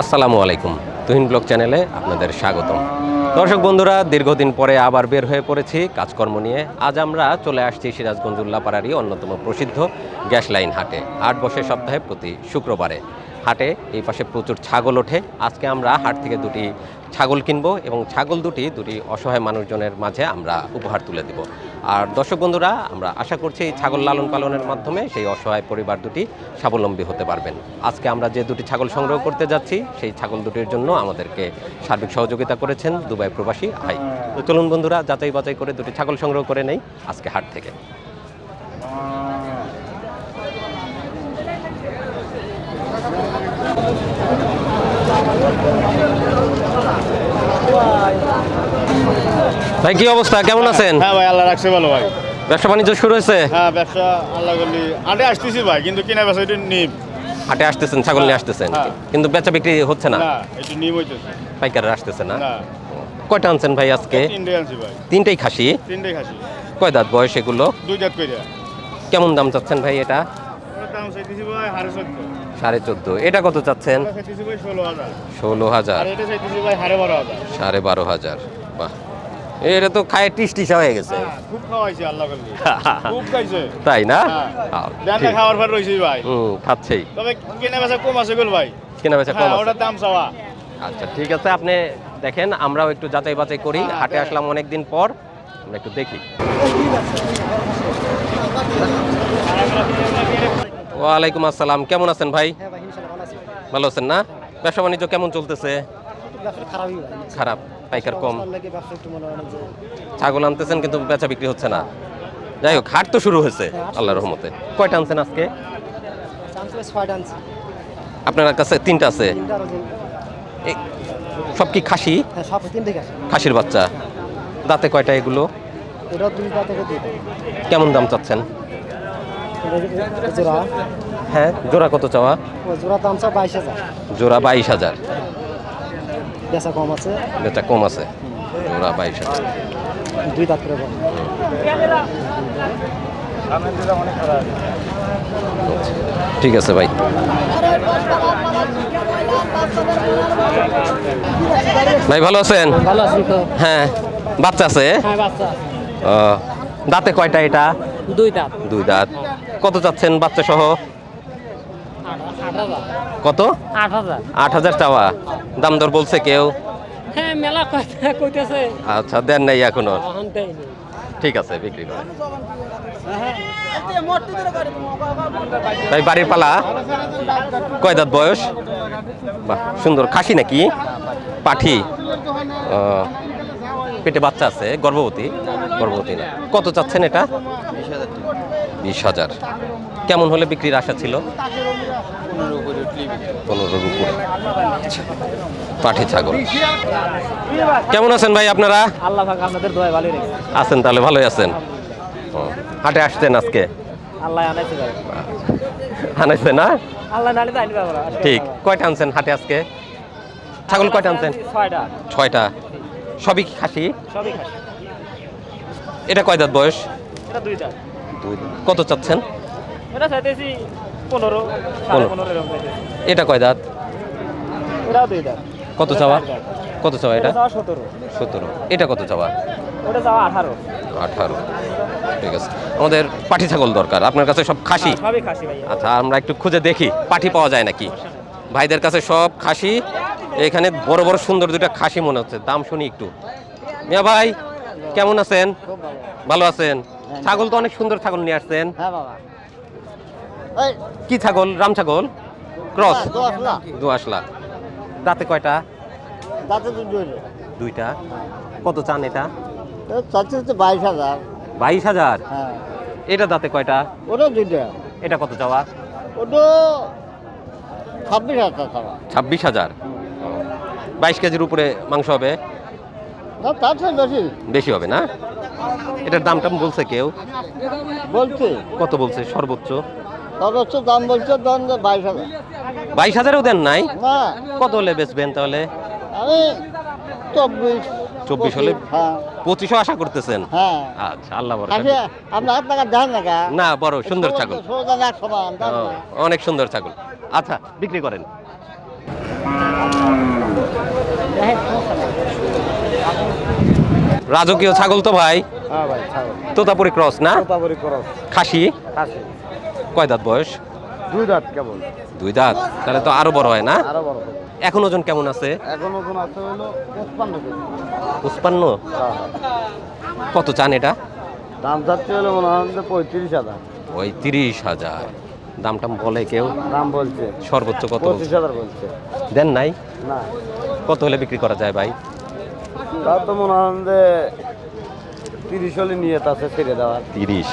আসসালামু আলাইকুম। তুহিন ব্লগ চ্যানেলে আপনাদের স্বাগতম। দর্শক বন্ধুরা, দীর্ঘদিন পরে আবার বের হয়ে পড়েছি। কাজকর্ম নিয়ে আজ আমরা চলে আসছি সিরাজগঞ্জ উল্লাপাড়ারই অন্যতম প্রসিদ্ধ গ্যাস লাইন হাটে আট বসে সপ্তাহে প্রতি শুক্রবারে। হাটে, এই পাশে প্রচুর ছাগল ওঠে। আজকে আমরা হাট থেকে দুটি ছাগল কিনবো এবং ছাগল দুটি দুটি অসহায় মানুষজনের মাঝে আমরা উপহার তুলে দিব। আর দর্শক বন্ধুরা, আমরা আশা করছি এই ছাগল লালন পালনের মাধ্যমে সেই অসহায় পরিবার দুটি স্বাবলম্বী হতে পারবেন। আজকে আমরা যে দুটি ছাগল সংগ্রহ করতে যাচ্ছি, সেই ছাগল দুটির জন্য আমাদেরকে সার্বিক সহযোগিতা করেছেন দুবাই প্রবাসী ভাই। তো চলুন বন্ধুরা যাচাই বাছাই করে দুটি ছাগল সংগ্রহ করে নেই আজকে হাট থেকে। ভাই কি অবস্থা? কেমন আছেন? হ্যাঁ ভাই আল্লাহ রাখছে ভালো ভাই। ব্যবসা বাণিজ্য শুরু হয়েছে? হ্যাঁ ব্যবসা আল্লাহ করলি। আটে আসতেছি ভাই কিন্তু কিনা বেচা একটু নিম। হাটে আসতেছেন ছাগল নিয়ে আসতেছেন? হ্যাঁ। কিন্তু বেচা বিক্রি হচ্ছে না? না একটু নিম হইতেছে। পাইকাররা আসতেছে না? কয়টা আনছেন ভাই আজকে? তিনটে আনছি ভাই। তিনটেই খাসি? তিনটে খাসি। কয় দাঁত বয়স এগুলো? দুই করে কেমন দাম চাচ্ছেন ভাই এটা? সাড়ে চোদ্দ। এটা কত চাচ্ছেন? ষোলো হাজার। সাড়ে বারো হাজার। বাহ। এটা তো খায় টিস টিসা হয়ে গেছে। হ্যাঁ, খুব খাওয়াইছে আল্লাহ খুব খাইছে। তাই না? হ্যাঁ। ঠিক। খাওয়ার পর রয়েছে ভাই। হুম খাচ্ছেই। তবে কিনা বেচা কম আছে গেল ভাই। কেনা বেচা কম হ্যাঁ আছে। ওটার দাম চাওয়া। আচ্ছা ঠিক আছে। আপনি দেখেন আমরাও একটু যাচাই বাছাই করি। হাটে আসলাম অনেক দিন পর। আমরা একটু দেখি। ওয়ালাইকুম আসসালাম। কেমন আছেন ভাই? হ্যাঁ ভালো আছেন না? ব্যবসা বাণিজ্য কেমন চলতেছে? খারাপ পাইকার কম। হয় ছাগল আনতেছেন কিন্তু বেচা বিক্রি হচ্ছে না। যাই হোক হাট তো শুরু হয়েছে আল্লাহ রহমতে। কয়টা আনছেন আজকে? আপনার কাছে তিনটা আছে। সব কি খাসি? হ্যাঁ গেছে খাসির বাচ্চা। দাঁতে কয়টা এগুলো? কেমন দাম চাচ্ছেন? জোড়া? হ্যাঁ জোড়া কত চাওয়া? জোড়া দাম চাও বাইশ হাজার। জোড়া বাইশ হাজার। বেচা কম আছে। বেচা কম আছে। জোড়া বাইশ হাজার। দুই দাঁত করে ঠিক আছে ভাই। ভাই ভালো আছেন? ভালো আছি তো? হ্যাঁ বাচ্চা আছে? হ্যাঁ বাচ্চা দাঁতে কয়টা এটা? দুই দাঁত। দুই দাঁত। কত চাচ্ছেন বাচ্চা সহ? কত? আট হাজার। চাওয়া। দাম দর বলছে কেউ? হ্যাঁ আচ্ছা দেন নাই এখনও। এখন ঠিক আছে বিক্রি করে ভাই বাড়ির পালা? কয় দাঁত বয়স? বাহ সুন্দর। খাসি নাকি? পাঠি। পেটে বাচ্চা আছে গর্ভবতী? গর্ভবতী না। কত চাচ্ছেন এটা? বিশ হাজার। কেমন হলে বিক্রির আশা ছিল? পনেরোর উপরে। আচ্ছা। পাঠি ছাগল। কেমন আছেন ভাই আপনারা? আল্লাহ আপনাদের দোয়া ভালোই আছেন তাহলে ভালোই আছেন? হাটে আসছেন আজকে? আল্লাহ আনাইছে আনাইছে না? আল্লাহ ঠিক কয়টা আনছেন হাটে আজকে? ছাগল কয়টা আনছেন? ছয়টা। ছয়টা। সবই খাসি? সবই খাসি। এটা কয় দাঁত বয়স? এটা দুই দাঁত। কত চাচ্ছেন? এটা কয় দাঁত? কত চাওয়া? কত চাওয়া এটা? সতেরো। এটা কত চাওয়া? আঠারো। ঠিক আছে। আমাদের পাঠি ছাগল দরকার। আপনার কাছে সব খাসি? ভাই আচ্ছা আমরা একটু খুঁজে দেখি। পাঠি পাওয়া যায় নাকি? ভাইদের কাছে সব খাসি। এখানে বড় বড় সুন্দর দুইটা খাসি মনে হচ্ছে। দাম শুনি একটু। মিয়া ভাই কেমন আছেন? ভালো আছেন? ছাগল তো অনেক সুন্দর ছাগল নিয়ে আসছেন। হ্যাঁ বাবা। কি ছাগল? রাম ছাগল? ক্রস? লাখ দু আসলা দাঁতে কয়টা? তাতে তো দুইটা। কত চান এটা? চাচ্ছে তো বাইশ হাজার। বাইশ হাজার? হ্যাঁ। এটা দাঁতে কয়টা? ওটা দুইটা এটা কত চাওয়া? ওটা ছাব্বিশ হাজার টাকা ছাব্বিশ হাজার। বাইশ কেজির উপরে মাংস হবে? বেশি হবে না? এটার দাম টাম বলছে কেউ? বলছে। কত বলছে সর্বোচ্চ? সর্বোচ্চ দাম বলছে দাম বাইশ হাজার। বাইশ হাজারও দেন নাই? কত হলে বেচবেন তাহলে? আমি চব্বিশ। চব্বিশ হলে? হ্যাঁ। পঁচিশও আশা করতেছেন? হ্যাঁ। আচ্ছা আল্লাহ না বড় সুন্দর ছাগল। অনেক সুন্দর ছাগল। আচ্ছা বিক্রি করেন। রাজকীয় ছাগল তো ভাই। হ্যাঁ তোতাপুরি ক্রস না? খাসি? কয় দাঁত বয়স? দুই দাঁত কেবল। দুই দাঁত? তাহলে তো আরও বড় হয় না? আরও বড় এখন ওজন কেমন আছে? এখন ওজন আছে হলো পঁচপান্ন কেজি। পুষ্পান্ন হ্যাঁ, কত চান এটা? দাম যাচ্ছে হলো মনে হয় যে পঁয়ত্রিশ হাজার। ওই তিরিশ হাজার। দাম টাম বলে কেউ? দাম বলছে। সর্বোচ্চ কত পঁচিশ বলছে? হাজার বলছে। দেন নাই? না। কত হলে বিক্রি করা যায় ভাই? তাও তো মনে যে তিরিশ হলে নিয়ে আছে ছেড়ে দেওয়ার। তিরিশ।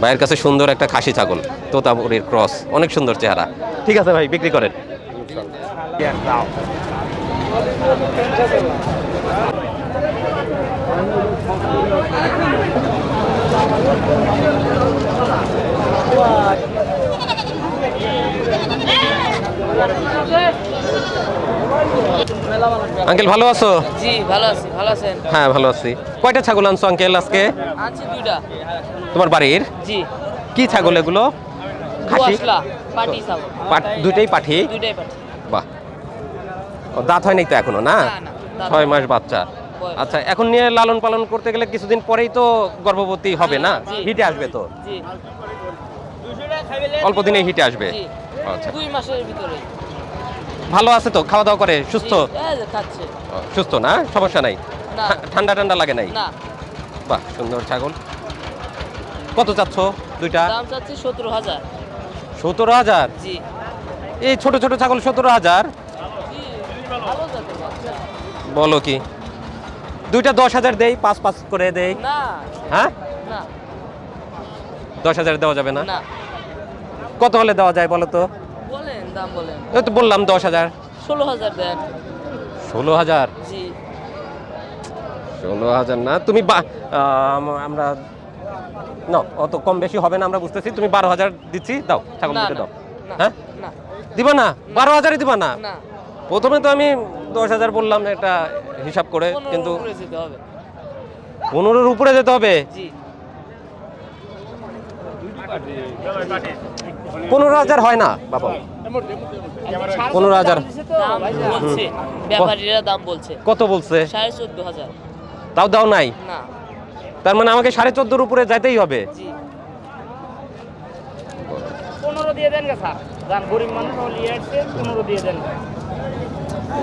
ভাইয়ের কাছে সুন্দর একটা খাসি ছাগল, তোতাপুরির ক্রস, অনেক সুন্দর চেহারা। ঠিক আছে ভাই, বিক্রি করেন। আঙ্কেল ভালো আছো? জি ভালো আছি ভালো আছেন? হ্যাঁ ভালো আছি। কয়টা ছাগল আনছো আঙ্কেল আজকে? আছি দুইটা। তোমার বাড়ির? জি। কি ছাগল এগুলো? খাসি? পাটি পাট দুইটাই পাঠি দুইটাই পাটি। বাহ। ও, দাঁত হয় নাই তো এখনও না? ছয় মাস বাচ্চা। আচ্ছা এখন নিয়ে লালন পালন করতে গেলে কিছুদিন পরেই তো গর্ভবতী হবে না? হিটে আসবে তো? জি। অল্প দিনে হিটে আসবে। জি। আচ্ছা। দুই মাসের ভিতরে। ভালো আছে তো? খাওয়া দাওয়া করে? সুস্থ? খাচ্ছে। সুস্থ না? সমস্যা নাই? ঠান্ডা ঠান্ডা লাগে নাই? না। বাহ সুন্দর ছাগল। কত চাচ্ছ দুইটা? দাম চাচ্ছি সতেরো হাজার। সতেরো হাজার? জি। এই ছোট ছোট ছাগল সতেরো হাজার। বলো কি? দুইটা দশ হাজার দেই পাঁচ পাঁচ করে দেই। না। হ্যাঁ? দশ হাজার দেওয়া যাবে না? না। কত হলে দেওয়া যায় বলো তো? বলেন দাম বলেন। এই তো বললাম দশ হাজার। ষোলো হাজার দেন। ষোলো হাজার? জি। ষোলো হাজার না তুমি বা- আমরা না অত কম বেশি হবে না আমরা বুঝতেছি। তুমি বারো হাজার দিচ্ছি দাও ছাগল দুটো দাও। হ্যাঁ? না। দিবা না? বারো হাজারই দিবা না? না। প্রথমে তো আমি দশ হাজার বললাম একটা হিসাব করে কিন্তু উপরে যেতে হবে। পনেরোর উপরে যেতে হবে? জি। পনেরো হাজার হয় না বাবা। পনেরো হাজার ব্যাপারীরা দাম বলছে। কত বলছে? সাড়ে চোদ্দ হাজার। তাও দাও নাই? তার মানে আমাকে সাড়ে চোদ্দোর উপরে যাইতেই হবে? পনেরো দিয়ে দেন গে স্যার। গরিব মানুষ পনেরো দিয়ে দেন।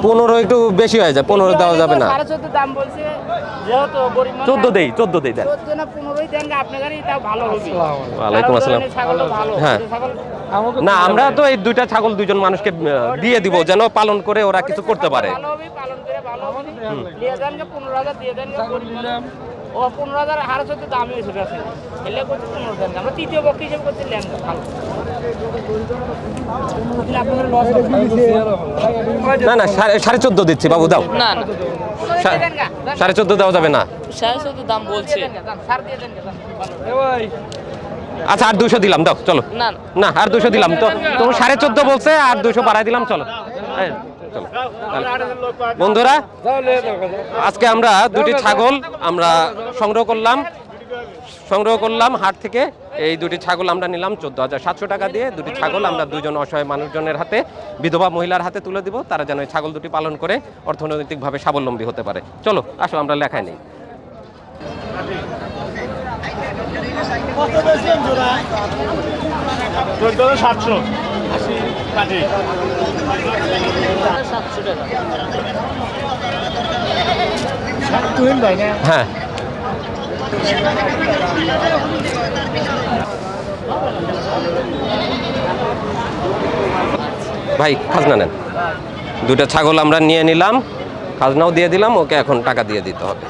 পনেরো একটু বেশি হয়ে যায় পনেরো দেওয়া যাবে না। চোদ্দ দেই চোদ্দ দেই দেন। ওয়ালাইকুম আসসালাম। হ্যাঁ। না আমরা তো এই দুইটা ছাগল দুইজন মানুষকে দিয়ে দিব যেন পালন করে ওরা কিছু করতে পারে। ও পনেরো হাজার সাড়ে চোদ্দ দামই এসে গেছে। এলে করছে পনেরো দেন আমরা তৃতীয় পক্ষ হিসেবে করছি লেন ভালো। না না সাড়ে চোদ্দ দিচ্ছি বাবু দাও। না না। সাড়ে চোদ্দ দেওয়া যাবে না। সাড়ে চোদ্দ দাম বলছে। আচ্ছা আর দুশো দিলাম দাও চলো। না আর দুশো দিলাম তো তুমি সাড়ে চোদ্দ বলছে আর দুশো বাড়াই দিলাম চলো। এই, চলো বন্ধুরা আজকে আমরা দুটি ছাগল আমরা সংগ্রহ করলাম। সংগ্রহ করলাম হাট থেকে। এই দুটি ছাগল আমরা নিলাম চোদ্দ হাজার সাতশো টাকা দিয়ে। দুটি ছাগল আমরা দুজন অসহায় মানুষজনের হাতে বিধবা মহিলার হাতে তুলে দিব। তারা যেন এই ছাগল দুটি পালন করে অর্থনৈতিকভাবে স্বাবলম্বী হতে পারে। চলো আসো আমরা লেখায় নেই। চোদ্দ সাতশো। কাঠি হ্যাঁ। ভাই খাজনা নেন। দুটা ছাগল আমরা নিয়ে নিলাম খাজনাও দিয়ে দিলাম ওকে এখন টাকা দিয়ে দিতে হবে।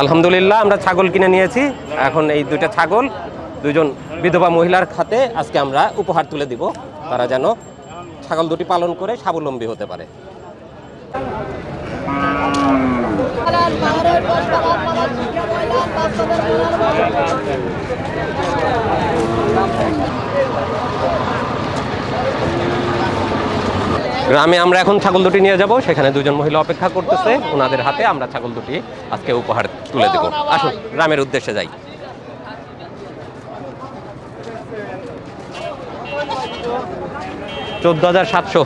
আলহামদুলিল্লাহ আমরা ছাগল কিনে নিয়েছি। এখন এই দুইটা ছাগল দুজন বিধবা মহিলার খাতে আজকে আমরা উপহার তুলে দিব। তারা যেন ছাগল দুটি পালন করে স্বাবলম্বী হতে পারে। গ্রামে আমরা এখন ছাগল দুটি নিয়ে যাব, সেখানে দুজন মহিলা অপেক্ষা করতেছে। ওনাদের হাতে আমরা ছাগল দুটি আজকে উপহার তুলে দেব। আসুন, গ্রামের উদ্দেশ্যে যাই। চোদ্দ হাজার সাতশো।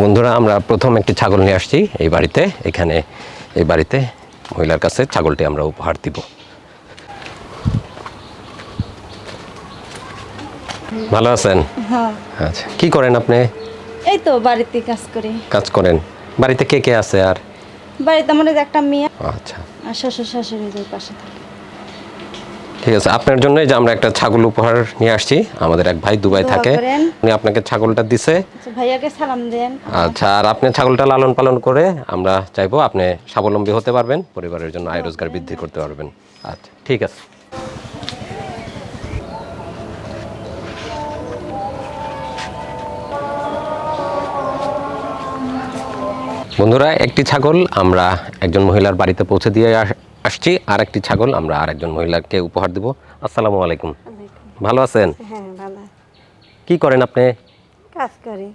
বন্ধুরা, আমরা প্রথম একটি ছাগল নিয়ে আসছি এই বাড়িতে। এখানে, এই বাড়িতে মহিলার কাছে ছাগলটি আমরা উপহার দিব। ভালো আছেন? হ্যাঁ। আচ্ছা কি করেন আপনি? এই তো বাড়িতে কাজ করি। কাজ করেন। বাড়িতে কে কে আছে আর? বাড়িতে আমার একটা মেয়ে আচ্ছা। আর শ্বশুর শাশুড়ি দুই পাশে থাকে। ঠিক আছে আপনার জন্যই যে আমরা একটা ছাগল উপহার নিয়ে আসছি আমাদের এক ভাই দুবাই থাকে। উনি আপনাকে ছাগলটা দিছে। আচ্ছা, ভাইয়াকে সালাম দেন। আচ্ছা আর আপনি ছাগলটা লালন পালন করে আমরা চাইব আপনি স্বাবলম্বী হতে পারবেন পরিবারের জন্য আয় রোজগার বৃদ্ধি করতে পারবেন। আচ্ছা ঠিক আছে। বন্ধুরা একটি ছাগল আমরা একজন মহিলার বাড়িতে পৌঁছে দিয়ে আসছি আর একটি ছাগল আমরা আর একজন মহিলাকে উপহার দেব। আসসালামু আলাইকুম। ভালো আছেন? হ্যাঁ কি করেন আপনি? কাজ করি।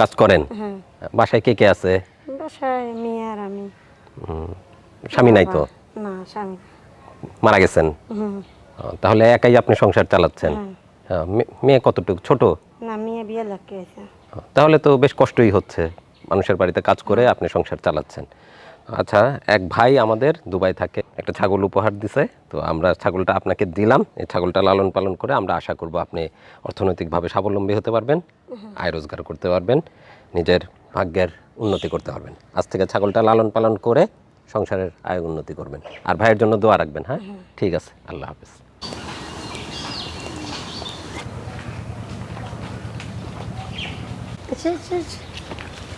কাজ করেন? হ্যাঁ। বাসায় কে কে আছে? বাসায় মেয়ে আর আমি। স্বামী নাই তো? না স্বামী। মারা গেছেন? তাহলে একাই আপনি সংসার চালাচ্ছেন? হ্যাঁ, মেয়ে কতটুকু? ছোট? না মেয়ে বিয়ে তাহলে তো বেশ কষ্টই হচ্ছে। মানুষের বাড়িতে কাজ করে আপনি সংসার চালাচ্ছেন। আচ্ছা এক ভাই আমাদের দুবাই থাকে, একটা ছাগল উপহার দিছে। তো আমরা ছাগলটা আপনাকে দিলাম, এই ছাগলটা লালন পালন করে আমরা আশা করব আপনি অর্থনৈতিকভাবে স্বাবলম্বী হতে পারবেন, আয় রোজগার করতে পারবেন, নিজের ভাগ্যের উন্নতি করতে পারবেন। আজ থেকে ছাগলটা লালন পালন করে সংসারের আয় উন্নতি করবেন। আর ভাইয়ের জন্য দোয়া রাখবেন হ্যাঁ? ঠিক আছে, আল্লাহ হাফিজ। আচ্ছা আচ্ছা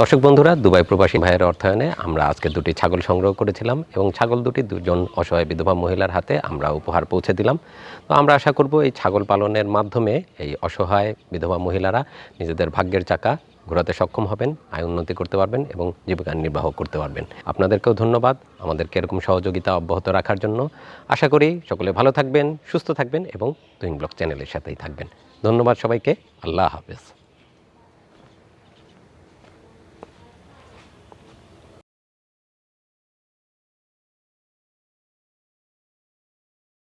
দর্শক বন্ধুরা, দুবাই প্রবাসী ভাইয়ের অর্থায়নে আমরা আজকে দুটি ছাগল সংগ্রহ করেছিলাম এবং ছাগল দুটি দুজন অসহায় বিধবা মহিলার হাতে আমরা উপহার পৌঁছে দিলাম। তো আমরা আশা করব এই ছাগল পালনের মাধ্যমে এই অসহায় বিধবা মহিলারা নিজেদের ভাগ্যের চাকা ঘোরাতে সক্ষম হবেন, আয় উন্নতি করতে পারবেন এবং জীবিকা নির্বাহ করতে পারবেন। আপনাদেরকেও ধন্যবাদ আমাদেরকে এরকম সহযোগিতা অব্যাহত রাখার জন্য। আশা করি সকলে ভালো থাকবেন, সুস্থ থাকবেন এবং তুহিন ব্লক চ্যানেলের সাথেই থাকবেন। ধন্যবাদ সবাইকে, আল্লাহ হাফেজ।